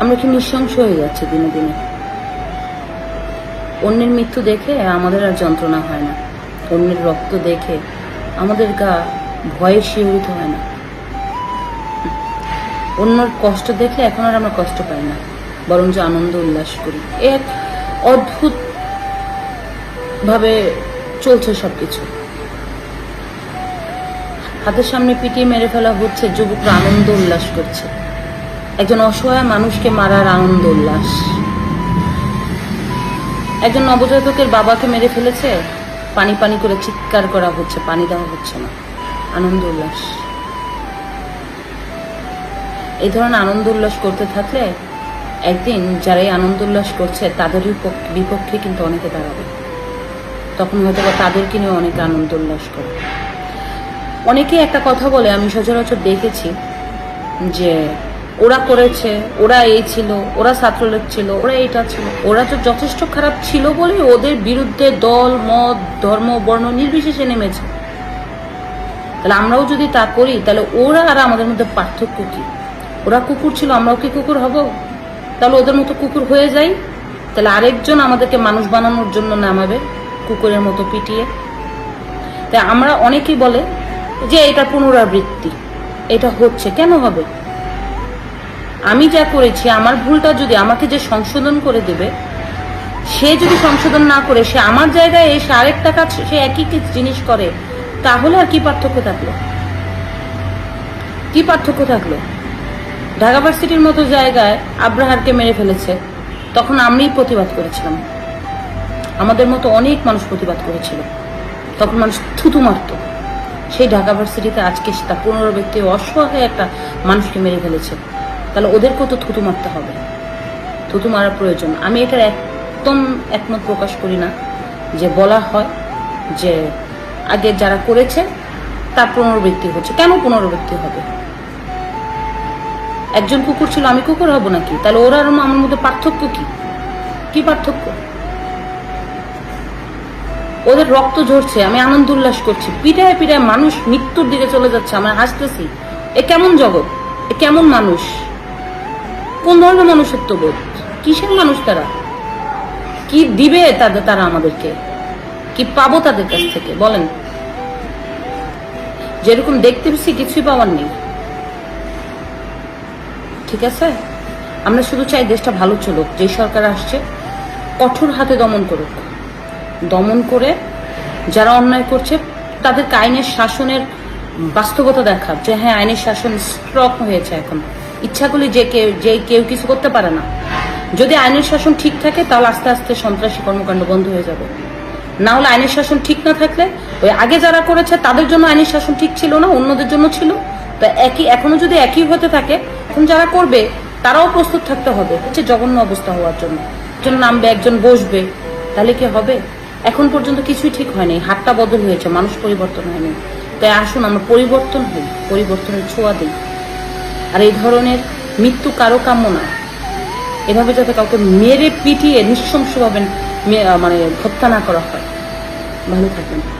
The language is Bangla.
আমরা কি নিঃশংস হয়ে যাচ্ছে দিনে দিনে। অন্যের মৃত্যু দেখে আমাদের আর যন্ত্রণা হয় না। অন্যের রক্ত দেখে আমাদের গা ভয়ে শিহরিত হয় না। অন্যর কষ্ট দেখে এখন আর আমরা কষ্ট পাই না বরং যে আনন্দ উল্লাস করি। এক অদ্ভুত ভাবে চলছে সবকিছু। হাতের সামনে পিটিয়ে মেরে ফেলা হচ্ছে, যুবকরা আনন্দ উল্লাস করছে। একজন অসহায় মানুষকে মারার আনন্দ উল্লাস। একজন নবজাতকের বাবাকে মেরে ফেলেছে, পানি পানি করে চিৎকার করা হচ্ছে, পানি দেওয়া হচ্ছে না। আনন্দ উল্লাস। এই ধরনের আনন্দ উল্লাস করতে থাকলে একদিন যারা এই আনন্দ উল্লাস করছে তাদেরই পক- বিপক্ষে কিন্তু অনেকে দাঁড়াবে। তখন হয়তো বা তাদেরকে নিয়ে অনেকে আনন্দ উল্লাস করে অনেকে একটা কথা বলে, আমি সচরাচর দেখেছি যে ওরা করেছে, ওরা এই ছিল, ওরা ছাত্রলীগ ছিল, ওরা এইটা ছিল। ওরা তো যথেষ্ট খারাপ ছিল বলে ওদের বিরুদ্ধে দল, মত, ধর্ম, বর্ণ নির্বিশেষে নেমেছে। তাহলে আমরাও যদি তা করি, তাহলে ওরা আর আমাদের মধ্যে পার্থক্য কি? ওরা কুকুর ছিল, আমরাও কি কুকুর হব? তাহলে ওদের মতো কুকুর হয়ে যাই? তাহলে আরেকজন আমাদেরকে মানুষ বানানোর জন্য নামাবে, কুকুরের মতো পিটিয়ে। তাই আমরা অনেকেই বলে যে, এটা পুনরাবৃত্তি, এটা হচ্ছে, কেন হবে? আমি যা করেছি, আমার ভুলটা যদি আমাকে যে সংশোধন করে দেবে, সে যদি সংশোধন না করে, সে আমার জায়গায় এসে আরেকটা কাজ, সে একই জিনিস করে, তাহলে আর কি পার্থক্য থাকল? কি পার্থক্য থাকল? ঢাকা ভার্সিটির মতো জায়গায় আব্রাহারকে মেরে ফেলেছে, তখন আমরাই প্রতিবাদ করেছিলাম। আমাদের মতো অনেক মানুষ প্রতিবাদ করেছিল। তখন মানুষ থুতু মারত। সেই ঢাকা ভার্সিটিতে আজকে তার পনেরো ব্যক্তি অসহায় একটা মানুষকে মেরে ফেলেছে। তাহলে ওদেরকেও তো থুতু মারতে হবে। থুতু মারার প্রয়োজন। আমি এটার একদম একমত প্রকাশ করি না যে বলা হয় যে আগে যারা করেছে, তার পুনরাবৃত্তি হচ্ছে। কেন পুনরাবৃত্তি হবে? একজন কুকুর ছিল, আমি কুকুর হব নাকি? তাহলে ওরা আর আমার মধ্যে পার্থক্য কি? কি পার্থক্য? ওদের রক্ত ঝরছে, আমি আনন্দ উল্লাস করছি। পিঠায় পিঠায় মানুষ মৃত্যুর দিকে চলে যাচ্ছে, আমরা হাসতেছি। এ কেমন জগৎ? এ কেমন মানুষ? কোন ধরনের মানুষত্ব বোধ কিসের মানুষ তারা? কি দিবে তাদের তারা আমাদেরকে? কি পাবো তাদের কাছ থেকে? বলেন। যেরকম দেখতে পেয়েছি কিছুই পাওয়ার নেই। ঠিক আছে? আমরা শুধু চাই দেশটা ভালো চলুক, যে সরকার আসছে, কঠোর হাতে দমন করুক। দমন করে যারা অন্যায় করছে, তাদেরকে আইনের শাসনের বাস্তবতা দেখা যে হ্যাঁ আইনের শাসন স্ট্রক হয়েছে এখন। ইচ্ছাগুলি যে কেউ যে কেউ কিছু করতে পারে না। যদি আইনের শাসন ঠিক থাকে, তাহলে আস্তে আস্তে সন্ত্রাসী কর্মকাণ্ড বন্ধ হয়ে যাবে। না হলে আইনের শাসন ঠিক না থাকলে, ওই আগে যারা করেছে, তাদের জন্য আইনের শাসন ঠিক ছিল না, অন্যদের জন্য ছিল। তো একই, এখনও যদি একই হতে থাকে এখন যারা করবে, তারাও প্রস্তুত থাকতে হবে। হচ্ছে জঘন্য অবস্থা হওয়ার জন্য। একজন নামবে, একজন বসবে, তাহলে কি হবে? এখন পর্যন্ত কিছুই ঠিক হয়নি। হাতটা বদল হয়েছে, মানুষ পরিবর্তন হয়নি। তাই আসুন, আমরা পরিবর্তন হই, পরিবর্তনের ছোঁয়া দিই। আর এই ধরনের মৃত্যু কারও কাম্য না। এভাবে যাতে কাউকে মেরে পিটিয়ে নৃশংসভাবে মানে হত্যা না করা হয়। ভালো থাকবেন।